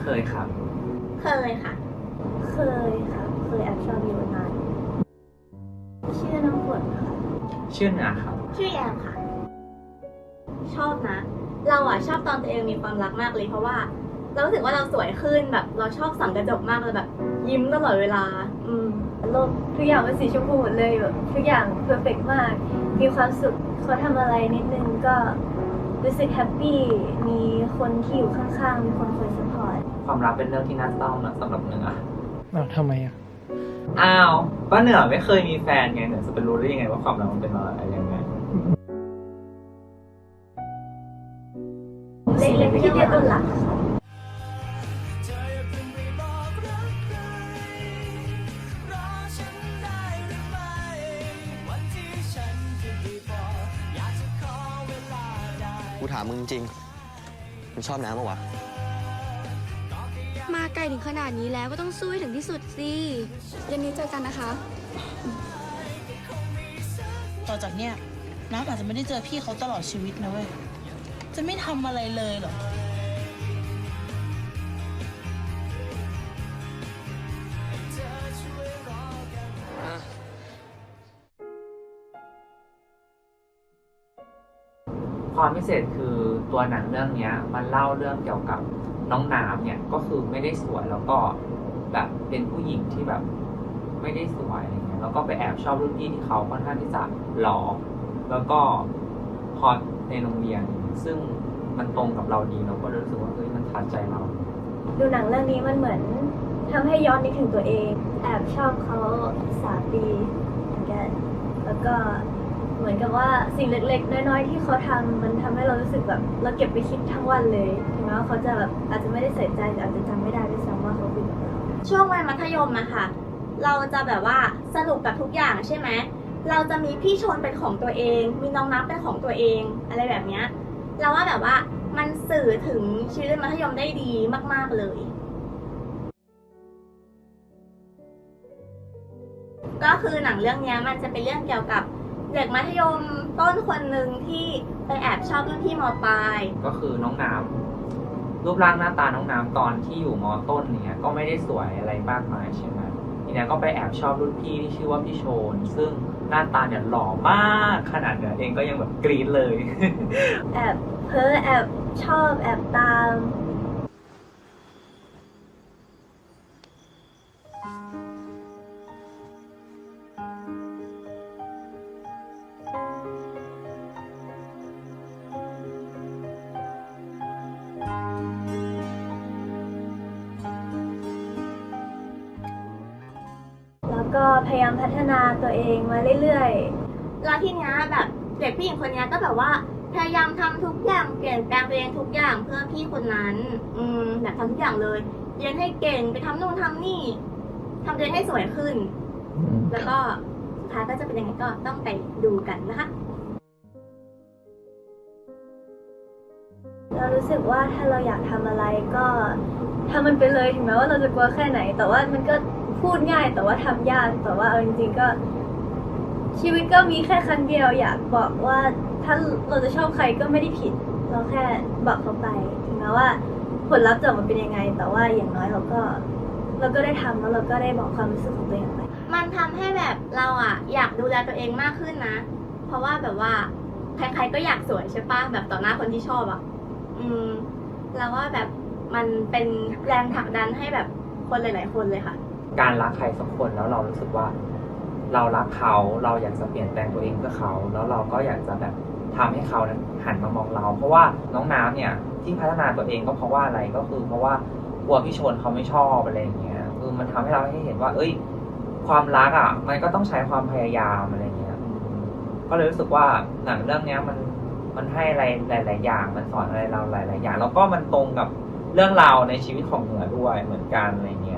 เคยครับ เคยค่ะ เคยค่ะ เคยแอบชอบอยู่นานชื่อน้ำฝนค่ะ ชื่อนาครับ ชื่อแยมค่ะ ชอบนะ เราอะชอบตอนตัวเองมีความรักมากเลยเพราะว่า เรารู้สึกว่าเราสวยขึ้นแบบเราชอบสั่งกระจกมากเลยแบบ ยิ้มตลอดเวลาอืม โลกทุกอย่างเป็นสีชมพูหมดเลยแบบทุกอย่างเพอร์เฟกมาก มีความสุขเขาทำอะไรนิดนึงก็รู้สึกแฮปปี้มีคนที่อยู่ข้างๆ มีคนคอยสปอร์ตความรักเป็นเรื่องที่น่าเศร้านะสำหรับเหนืออ้าวทำไมอะ อ้าวก็เหนือไม่เคยมีแฟนไงเหนือจะไปรู้ได้ยังไงว่าความรักมันเป็นอะไรยังไงเล็กๆที่เดียวตัวหลักค่ะ ถามมึงจริงมึงชอบน้ำปะวะ มาไกลถึงขนาดนี้แล้วก็ต้องสู้ให้ถึงที่สุดสิเย็นนี้เจอกันนะคะ ต่อจากเนี้ยน้ำอาจจะไม่ได้เจอพี่เขาตลอดชีวิตนะเว้ย จะไม่ทำอะไรเลยเหรอ ความพิเศษคือตัวหนังเรื่องเนี้ยมันเล่าเรื่องเกี่ยวกับน้องน้ำเนี่ยก็คือไม่ได้สวยแล้วก็แบบเป็นผู้หญิงที่แบบไม่ได้สวยอะไรเงี้ยแล้วก็ไปแอบชอบรุ่นพี่ที่เขาค่อนข้างที่จะหล่อแล้วก็ฮอตในโรงเรียน ซึ่งมันตรงกับเราดีเราก็รู้สึกว่าเฮ้ยมันทัดใจเรา ดูหนังเรื่องนี้มันเหมือนทำให้ย้อนนึกถึงตัวเอง แอบชอบเขาสามปีเหมือนกันแล้วก็ มือนกับว่าสิ่งเล็กๆ น้อยๆ ที่เขาทำมันทำให้เรารู้สึกแบบเราเก็บไปคิดทั้งวันเลยถึงแม้ว่าเขาจะแบบอาจจะไม่ได้ใส่ใจแต่อาจจะจำไม่ได้ด้วยซ้ำว่าเขาเป็นแบบเราช่วงวัยมัธยมอะค่ะ เราจะแบบว่าสนุกกับทุกอย่างใช่ไหมเราจะมีพี่ชนเป็นของตัวเอง มีน้องนับเป็นของตัวเอง อะไรแบบเนี้ยเราว่าแบบว่ามันสื่อถึงชีวิตมัธยมได้ดีมาก ๆ เลย ก็คือหนังเรื่องนี้มันจะเป็นเรื่องเกี่ยวกับ เด็กมัธยมต้นคนหนึ่งที่ไปแอบชอบรุ่นพี่มปลาย ก็คือน้องน้ำรูปร่างหน้าตาน้องน้ำตอนที่อยู่มอต้นเนี่ยก็ไม่ได้สวยอะไรมากมายใช่ไหมทีเนี้ยก็ไปแอบชอบรุ่นพี่ที่ชื่อว่าพี่โชน ซึ่งหน้าตาเนี่ยหล่อมากขนาดเนี่ยเองก็ยังแบบกรี๊ดเลย แอบเพ้อแอบชอบแอบตาม ก็พยายามพัฒนาตัวเองมาเรื่อยๆแล้วทีเนี้ยแบบเด็กผู้หญิงคนเนี้ยก็แบบว่าพยายามทำทุกอย่างเปลี่ยนแปลงตัวเองทุกอย่างเพื่อพี่คนนั้น อืมแบบทำทุกอย่างเลย เรียนให้เก่งไปทำนู่นทำนี่ทำตัวเองให้สวยขึ้นแล้วก็สุดท้ายก็จะเป็นยังไงก็ต้องไปดูกันนะคะเรารู้สึกว่าถ้าเราอยากทำอะไรก็ทำมันไปเลยถึงแม้ว่าเราจะกลัวแค่ไหน แต่ว่ามันก็ พูดง่ายแต่ว่าทำยากแต่ว่าเอาจริงๆก็ ชีวิตก็มีแค่ครั้งเดียว อยากบอกว่าถ้าเราจะชอบใครก็ไม่ได้ผิด เราแค่บอกเขาไปถึงแม้ว่า ผลลัพธ์จะออกมาเป็นยังไง แต่ว่าอย่างน้อยเราก็เราก็ได้ทำแล้วเราก็ได้บอกความรู้สึกของตัวเองไป มันทำให้แบบเราอะอยากดูแลตัวเองมากขึ้นนะ เพราะว่าแบบว่าใครๆก็อยากสวยใช่ปะแบบต่อหน้าคนที่ชอบอะอืมเราว่าแบบมันเป็นแรงผลักดันให้แบบคนหลาย ๆ คนเลยค่ะ การรักใครสักคนแล้วเรารู้สึกว่า เรารักเขาเราอยากจะเปลี่ยนแปลงตัวเองเพื่อเขา แล้วเราก็อยากจะแบบทำให้เขานั้นหันมามองเรา เพราะว่าน้องน้ำเนี่ยที่พัฒนาตัวเองก็เพราะว่าอะไรก็คือเพราะว่ากลัวพี่ชนเขาไม่ชอบอะไรอย่างเงี้ยคือมันทำให้เราให้เห็นว่า เอ้ย ความรักอะ มันก็ต้องใช้ความพยายามอะไรเงี้ยก็เลยรู้สึกว่าหนังเรื่องเนี้ยมันมันให้อะไรหลาย ๆ อย่าง มันสอนอะไรเราหลาย ๆ อย่าง แล้วก็มันตรงกับเรื่องราวในชีวิตของเหนือด้วยเหมือนกันอะไรเงี้ย